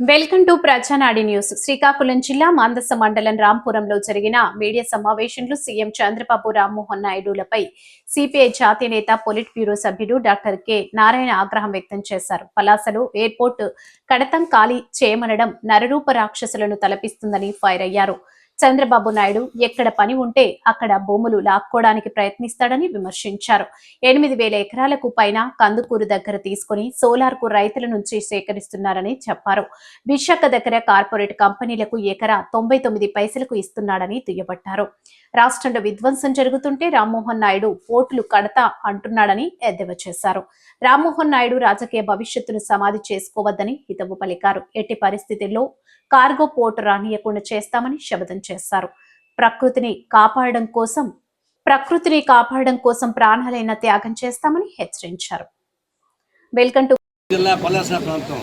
Welcome to Prajanadi news. Srikakulam జిల్లా మాందస మండలం రాంపురంలో జరిగిన మీడియా సమావేశంలో సీఎం చంద్రబాబు రామ్మోహన్ నాయుడులపై సిపిఐ జాతీయ నేత పొలిట్ బ్యూరో సభ్యుడు డాక్టర్ కె నారాయణ ఆగ్రహం వ్యక్తం చేశారు. పలాసలో ఎయిర్పోర్ట్ కడతం ఖాళీ చేయమనడం నరరూప రాక్షసులను తలపిస్తుందని ఫైర్ అయ్యారు. చంద్రబాబు నాయుడు ఎక్కడ పని ఉంటే అక్కడ భూములు లాక్కోవడానికి ప్రయత్నిస్తాడని విమర్శించారు. ఎనిమిది వేల ఎకరాలకు పైన కందుకూరు దగ్గర తీసుకుని సోలార్కు రైతుల నుంచి సేకరిస్తున్నారని చెప్పారు. విశాఖ దగ్గర కార్పొరేట్ కంపెనీలకు ఎకరా తొంభై తొమ్మిది పైసలకు ఇస్తున్నాడని దుయ్యబట్టారు. రాష్ట్రంలో విధ్వంసం జరుగుతుంటే రామ్మోహన్ నాయుడు ఓట్లు కడతా అంటున్నాడని ఎద్దేవా చేశారు. రామ్మోహన్ నాయుడు రాజకీయ భవిష్యత్తును సమాధి చేసుకోవద్దని హితవు పలికారు. ఎట్టి పరిస్థితుల్లో కార్గో పోర్టు రానియకుండా చేస్తామని శపథం చేశారు. ప్రకృతిని కాపాడడం కోసం ప్రకృతిని కాపాడడం కోసం ప్రాణాలైన త్యాగం చేస్తామని హెచ్చరించారు. వెల్కమ్ టు జిల్లా పలాస ప్రాంతం.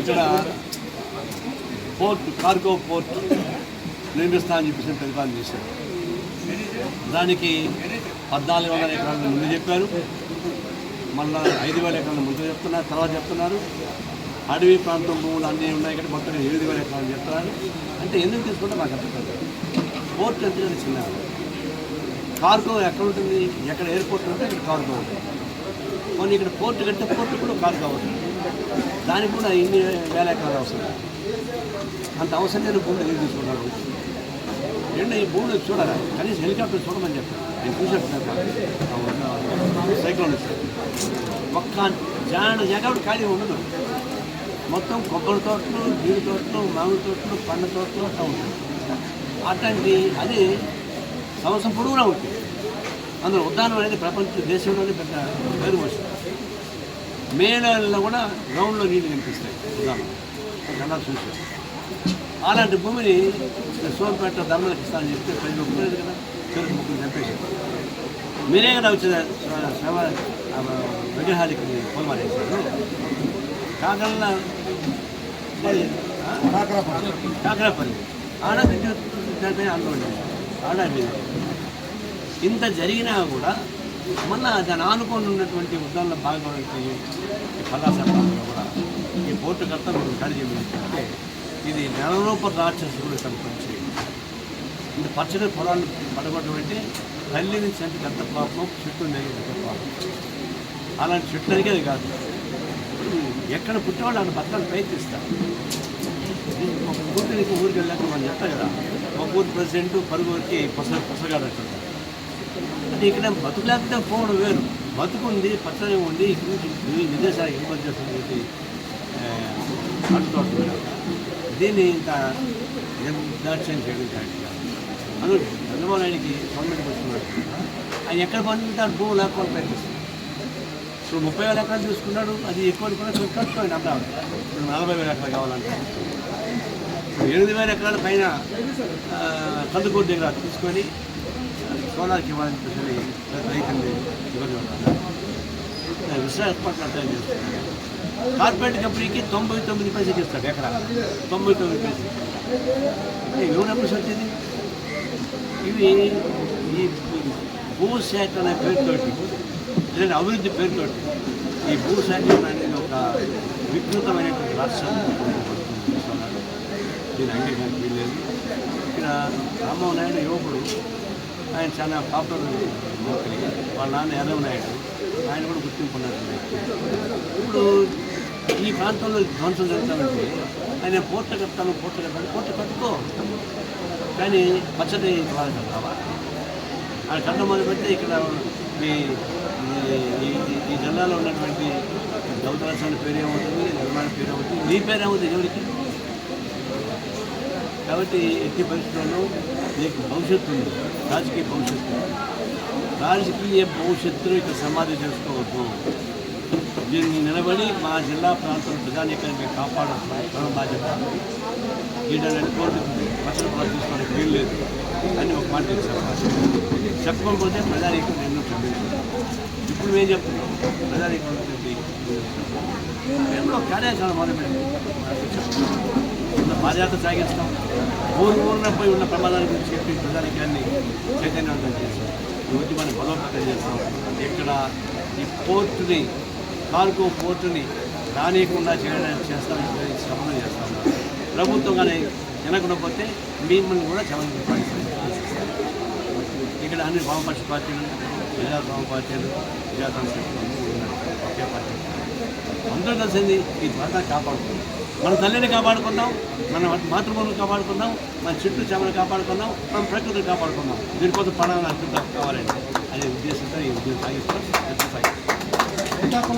ఇక్కడ పోర్ట్ కార్గో పోర్ట్ నిర్మిస్తా అని చెప్పేసి ప్రతిపాదన చేశారు. దానికి పద్నాలుగు వందల ఎకరాల ముందు చెప్పారు. మళ్ళీ ఐదు వేల ఎకరాలు ముందు చెప్తున్నారు. తర్వాత చెప్తున్నారు. అడవి ప్రాంతం భూములు అన్నీ ఉన్నాయి ఇక్కడ మొత్తం ఎనిమిది వేల ఎకరాలు చెప్తున్నారు. అంటే ఎందుకు తీసుకుంటే మాకు అర్థం కాదు. పోర్ట్ అంటే చిన్న కార్గో ఎక్కడ ఉంటుంది? ఎక్కడ ఎయిర్పోర్ట్ ఉంటే ఇక్కడ కార్గో ఉంటుంది. కొన్ని ఇక్కడ పోర్టు కంటే పోర్టు కూడా కార్గో ఉంటుంది. దానికి కూడా ఇన్ని వేల ఎకరాలు అవసరం. అంత అవసరం లేని భూమి ఎందుకు తీసుకున్నారు రెండు ఈ భూమిని చూడాలి? కనీసం హెలికాప్టర్ చూడమని చెప్పాను నేను చూసాను సైక్లోన్ ఒక్క జాన జగడు ఖాళీ ఉండదు. మొత్తం కొబ్బరి తోటలు జీడి తోటలు మామిడి తోటలు పండ్ల తోటలు అట్లా ఉంటాయి. అట్లాంటి అది సంవత్సరం పొడవునా ఉంటుంది అందులో ఉద్దానం అనేది ప్రపంచ దేశంలోనే పెద్ద పేరు వస్తుంది మే నెలలో కూడా గ్రౌండ్లో నీళ్ళు కనిపిస్తాయి. ఉదాహరణ కన్నా చూసాం అలాంటి భూమిని సోంపేట ధర్మలకు ఇస్తానని చెప్తే ప్రజలు ఒప్పుకోలేదు కదా? చెరుకు ముక్కులు చంపేసి మీరే కదా వచ్చిన శ్రమ విగ్రహాలకి పొలమారేశారు కాకల్లా కాకరపల్లి. ఆడ విద్యుత్ దానిపైన ఆందోళన ఆడ మీద. ఇంత జరిగినా కూడా మళ్ళా దాన్ని ఆనుకొని ఉన్నటువంటి ఉద్దానంలో భాగమైతే ఈ పలాస కూడా ఈ పోర్టు కర్త మీరు ఖాళీ చేయమంటే ఇది నెలరూప రాక్షసుడు కనిపించి ఇది పచ్చడి పొలాన్ని పడగొట్టడం అంటే తల్లిని అంత ఎంత పాపం చెట్టు ఎంత పాపం. అలాంటి చెట్టు అది కాదు. ఎక్కడ పుట్టేవాళ్ళు అక్కడ బతకాలని ప్రయత్నిస్తారు. ఒక ఊరికి ఇంకో ఊరికి వెళ్ళాక మనం చెప్తాం కదా ఒక ఊరి ప్రెసిడెంట్ పరుగురికి పొస పొసగాడు అంటారు. అంటే ఇక్కడ బతుకు లేకపోతే పోవడం వేరు. బతుకుంది పచ్చడి ఉంది ఇక్కడ నుంచి ఈ విదేశాలకు ఎగుమతి చేస్తుంది అంటుకోవడం దీన్ని ఇంత నిర్దాక్ష్యం చేయడం కరెక్ట్ కాదు. అను చంద్రబాబు నాయుడికి గవర్నమెంట్కి వస్తున్నాడు ఆయన ఎక్కడ పండుతాడు భూమి లేకపోతే ప్రయత్నిస్తున్నాడు ఇప్పుడు ముప్పై వేల ఎకరాలు చూసుకున్నాడు అది ఎక్కువ కూడా కట్టుకోండి అమరావతి ఇప్పుడు నలభై వేల ఎకరాలు కావాలంటే. ఎనిమిది వేల ఎకరాల పైన కందుకూరు దగ్గర తీసుకొని సోలార్కి ఇవ్వాలని చెప్పేసి రైతులు ఇబ్బంది పడుతున్నారు. విశాఖపట్నం అర్థం చేస్తున్నాను కార్పొరేట్ కంపెనీకి తొంభై తొమ్మిది పైసలు ఇస్తాడు ఎక్కడ తొంభై తొమ్మిది పైసలు. అంటే ఎవరు అప్పుడు వచ్చింది ఇవి ఈ భూసేకరణ పేరుతోటి లేదా అభివృద్ధి పేరుతోటి ఈ భూశాఖ అనేది ఒక వికృతమైనటువంటి రాష్ట్రం. దీని అంగీకారం వీల్లేదు ఇక్కడ రామ్మోహన్ నాయుడు యువకుడు ఆయన చాలా పాపులర్ మంత్రి వాళ్ళ నాన్న యాదవ్ నాయుడు. ఆయన కూడా గుర్తింపు ఉన్నారు ఇప్పుడు ఈ ప్రాంతంలో ధ్వంసం జరుగుతామంటే ఆయన పోర్ట కట్టాను పోర్ట కట్టాను పోర్ట కట్టుకో. కానీ పచ్చడి ప్రాంతం కడతావా ఆ కట్ట మొదలు పెడితే ఇక్కడ మీ ఈ- ఈ- జిల్లాలో ఉన్నటువంటి గౌతరాసాని పేరు ఏమవుతుంది నిర్మాణ పేరు ఏమవుతుంది నీ పేరు ఏమవుతుంది ఎవరికి కాబట్టి ఎట్టి పరిస్థితుల్లో నీకు భవిష్యత్తు ఉంది రాజకీయ భవిష్యత్తు ఉంది. రాజకీయ భవిష్యత్తును ఇక్కడ సమాధి చేసుకోవద్దు. దీన్ని నిలబడి మా జిల్లా ప్రాంతం ప్రజానీకాన్ని కాపాడాల్సిన బాధ్యత. ఈడని కోర్టు పచ్చడి కూడా వీలు లేదు అని ఒక మాట చెప్పాలి చెప్పకపోతే ప్రజానీకం ఎన్నో చెప్పింది ఇప్పుడు మేము చెప్తున్నాం? ప్రజానీకం గురించి మేము కార్యాచరణ మొదలుపెట్టి. ఉన్న బాధ్యత సాగిస్తాం. ఊరు ఊరిన పోయి ఉన్న ప్రమాదాల గురించి చెప్పి ప్రజానికాన్ని చైతన్యవంతం చేస్తాం ఉద్యమాన్ని బలోపేతం చేస్తాం. ఇక్కడ ఈ పోర్టుని కార్గో పోర్టుని రానియకుండా చేయడానికి చేస్తామని శ్రమణం చేస్తాం. ప్రభుత్వం కానీ తినకపోతే మిమ్మల్ని కూడా చమని ఇక్కడ అన్ని వామపక్ష పార్టీలు ప్రజాస్వామ్య పార్టీలు. ప్రజాతంత్ర ఉన్నారు అందరూ కలిసింది ఈ భారత కాపాడుకుందాం. మన తల్లిని కాపాడుకుందాం మన మాతృభూమిని కాపాడుకుందాం మన చుట్టూ చెమని కాపాడుకుందాం మన ప్రకృతిని కాపాడుకుందాం. దీనికోసం పడాలని అనుకుంటాం కావాలండి. అనే ఉద్దేశంతో ఈ ఉద్యోగం సాగిస్తాం సాగిస్తాం